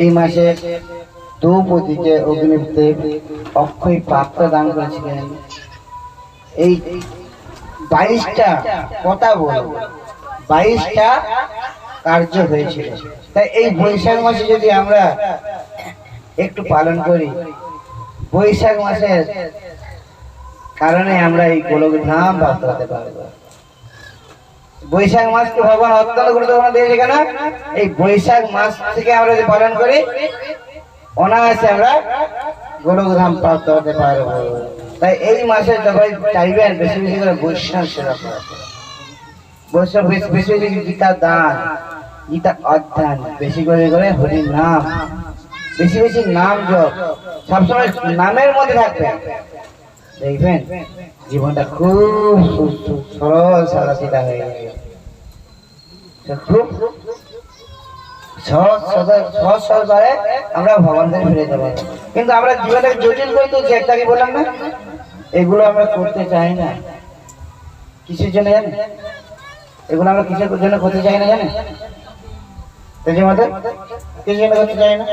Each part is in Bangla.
এই মাসে দ্রৌপদীকে অগ্নিদেব অক্ষয় পাত্র দান করেছিলেন। এই বাইশটা কথা বল বাইশটা কার্য হয়েছিল। তাই এই বৈশাখ মাসে যদি আমরা একটু পালন করি, বৈশাখ মাসের কারণে আমরা এই গোলক ধাম প্রাপ্ত হতে পারব। বৈশাখ মাসকে ভগবান অত্যন্ত গুরুত্বপূর্ণ দিয়েছে কেন এই বৈশাখ মাস থেকে আমরা যদি পালন করি, অনায়াসে আমরা গোলক ধাম প্রাপ্ত হতে পারব। তাই এই মাসে সবাই চাইবেন, বেশি বেশি করে বৈষ্ণব সেবা করতে বৈষ্ণব বেশি বেশি গীতা দান, গীতা অধ্যয়ন, বেশি করে করে হরি নাম, বেশি বেশি নাম জপ, সবসময় নামের মধ্যে থাকবেন দেখবেন, জীবনটা খুব সরল সাদা সিধা হয়ে যাবে খুব সহজ সহজ আমরা ফিরে যাব কিন্তু আমরা জীবনটাকে জটিল করে বললাম না? এগুলো আমরা করতে চাই না। কিসের জন্য এগুলো আমরা কিসের জন্য করতে চাই না জানেন? মধ্যে কিসের জন্য করতে চাই না?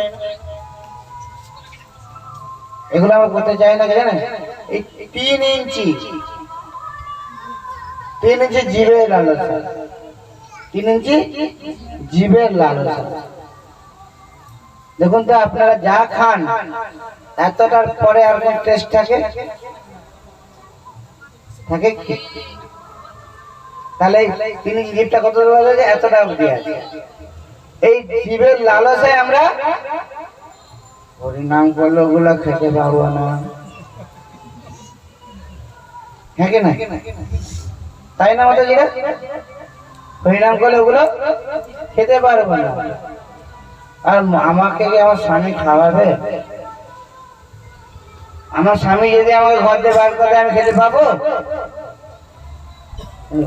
এগুলো আমরা করতে চাই না জানেন? তিন ইঞ্চি। তিন ইঞ্চি জীবের লালসা তিন ইঞ্চি জীবের লালসা দেখুন তো, আপনারা যা খান, এতটার পরে আর কোন টেস্ট থাকে? থাকে? তাহলে তিন ইঞ্চি জীবটা কত বলা এতটা অব্দি আছে? এই জীবের লালসায় আমরা হরিনাম করলে ওগুলো খেতে পারব না। হ্যাঁ কি না? তাই না আমাদের যেটা হরিনাম করলে ওগুলো খেতে পারব না। আর আমাকে কি আমার স্বামী খাওয়াবে? আমার স্বামী যদি আমাকে ঘর দিয়ে বার করে আমি খেতে পাবো?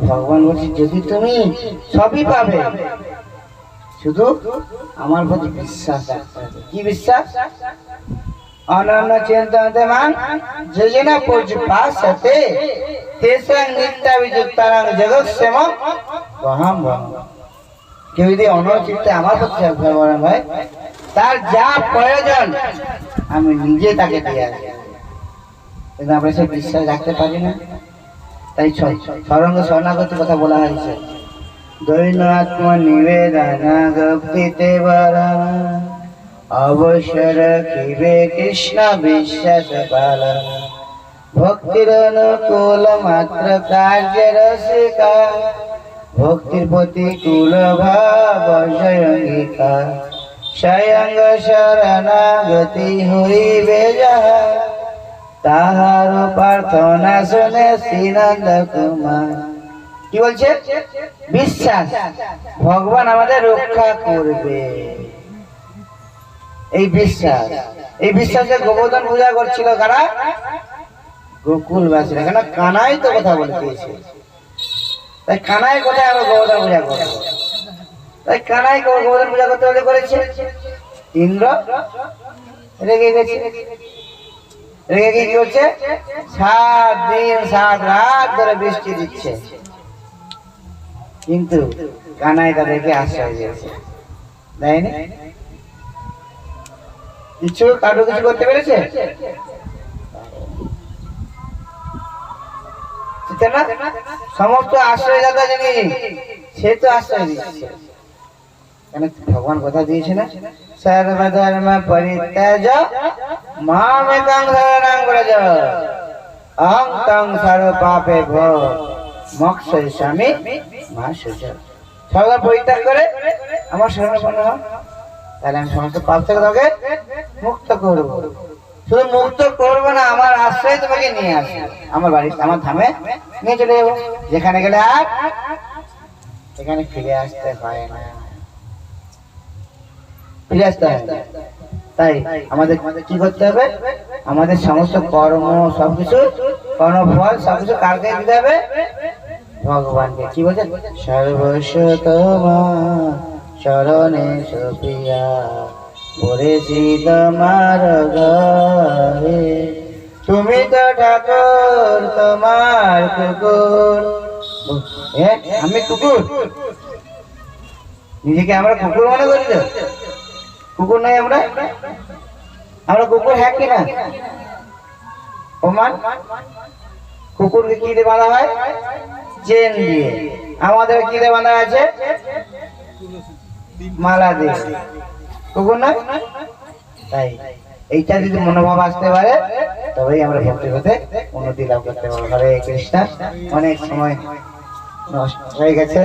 ভগবান বলছি, যদি তুমি সবই পাবে, শুধু আমার প্রতি বিশ্বাস। কি বিশ্বাস? পর্যুপাসতে তেসাং নিত্যাবিযুক্তানাং জগৎসেম বহাম বহাম কেউ যদি আমার হয় তার যা প্রয়োজন, আমি নিজে তাকে আমরা বিশ্বাস রাখতে পারি না। তাই কথা বলা হয়েছে। দৈন আত্ম নিবেদন ভক্তিতে বরা অবসর কিবে কৃষ্ণ বিশ্বাস পালন ভক্তির অনুকূল মাত্র কার্য রসিকা ভক্তির প্রতিকূল ভাব অঙ্গিকা স্বয়ং শরণাগতি হইবে যাহা। তাহার প্রার্থনা শুনে শ্রীনন্দ কুমার। কি বলছে? বিশ্বাস। ভগবান আমাদের রক্ষা করবে। এই বিশ্বাস। এই বিশ্বাসে গোবর্ধন পূজা করছিল কারা? গোকুলবাসীরা কেন? কানাই তো কথা বলে দিয়েছে তাই কানাই কোথায় আমরা গোবর্ধন পূজা করব? তাই কানাই গোবর্ধন পূজা করতে হলে করেছে? ইন্দ্র? রেগে গেছে। রেগে গিয়ে কি করছে? সাত দিন, সাত রাত ধরে বৃষ্টি দিচ্ছে। কিন্তু কানাই তাদেরকে আশ্রয় দিয়েছে। দেয়নি? কিছু কিছু করতে পেরেছে? সমস্ত আশ্রয়দাতা যিনি, সে তো আশ্রয় দিচ্ছে। ভগবান কথা দিয়েছে না? সর্বধর্ম পরিত্যাজ স্বামী মা সর্ব পরিত্যাগ করে, আমার শরণাপন্ন তাহলে আমি সমস্ত পাপ থেকে তোকে মুক্ত করব। শুধু মুক্ত করব না, আমার আশ্রয় তোমাকে নিয়ে আসবে। আমার বাড়ি, আমার ধামে নিয়ে চলে যাব। যেখানে গেলে আর এখানে ফিরে আসতে হয় না। ফিরে আসতে হয় তাই আমাদের কি করতে হবে? আমাদের সমস্ত কর্ম, সবকিছু, কর্মফল, সবকিছু কারকে দিতে হবে? ভগবানকে। কি বলছে সর্বস্বতমা চরণে সপিয়া পড়েছি তোমার ঘরে তুমি তো ঠাকুর, তোমার কুকুর। আমি কুকুর? নিজেকে আমরা কুকুর মনে করি তো? কুকুর নাই আমরা? আমরা কুকুর হ্যাঁ কিনা? ওমান কুকুরকে কি দিয়ে বাঁধা হয়? চেন দিয়ে। আমাদের কি দিয়ে বাঁধা আছে? মালা দিয়ে কুকুর না তাই। এইটা যদি মনোভাব আসতে পারে, তবেই আমরা ভক্তি হতে উন্নতি লাভ করতে পারব। হরে কৃষ্ণ। অনেক সময় নষ্ট হয়ে গেছে।